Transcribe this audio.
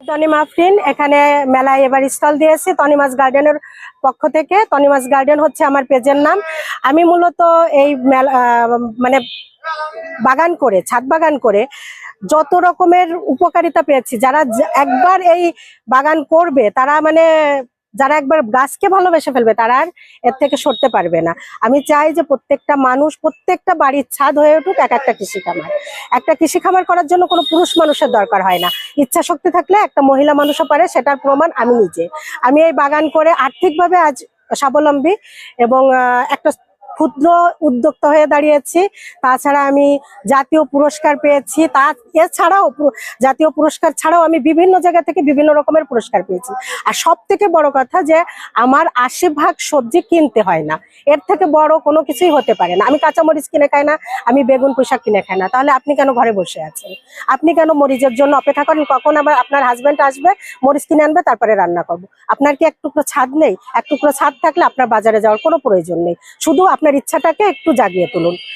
তনিমা আফরিন এখানে মেলায় এবার স্টল দিয়েছি তনিমাস গার্ডেনের পক্ষ থেকে। তনিমাস গার্ডেন হচ্ছে আমার পেজের নাম। আমি মূলত এই মেলা মানে বাগান করে, ছাদ বাগান করে যত রকমের উপকারিতা পেয়েছি। যারা একবার এই বাগান করবে তারা মানে যারা একবার গাছকে ভালোবেসে ফেলবে, তারা আর এর থেকে সরতে পারবে না। আমি চাই যে প্রত্যেকটা মানুষ, প্রত্যেকটা বাড়ির ছাদ হয়ে উঠুক, এক একটা কৃষি খামার। একটা কৃষি খামার করার জন্য কোনো পুরুষ মানুষের দরকার হয় না। ইচ্ছা শক্তি থাকলে একটা মহিলা মানুষও পারে, সেটার প্রমাণ আমি নিজে। আমি এই বাগান করে আর্থিকভাবে আজ স্বাবলম্বী এবং একটা ক্ষুদ্র উদ্যোক্তা হয়ে দাঁড়িয়েছি। তাছাড়া আমি জাতীয় পুরস্কার পেয়েছি। তা এছাড়াও জাতীয় পুরস্কার ছাড়াও আমি বিভিন্ন জায়গা থেকে বিভিন্ন রকমের পুরস্কার পেয়েছি। আর সব থেকে বড় কথা যে, আমার আশি ভাগ সবজি কিনতে হয় না। এর থেকে বড় কোনো কিছুই হতে পারে না। আমি কাঁচামরিচ কিনে খাই না, আমি বেগুন পোশাক কিনে খাই না। তাহলে আপনি কেন ঘরে বসে আছেন? আপনি কেন মরিচের জন্য অপেক্ষা করেন? কখন আবার আপনার হাজবেন্ড আসবে, মরিচ কিনে আনবে, তারপরে রান্না করব। আপনার কি এক টুকরো ছাদ নেই? এক টুকরো ছাদ থাকলে আপনার বাজারে যাওয়ার কোনো প্রয়োজন নেই। শুধু ইচ্ছাটাকে একটু জাগিয়ে তুলুন।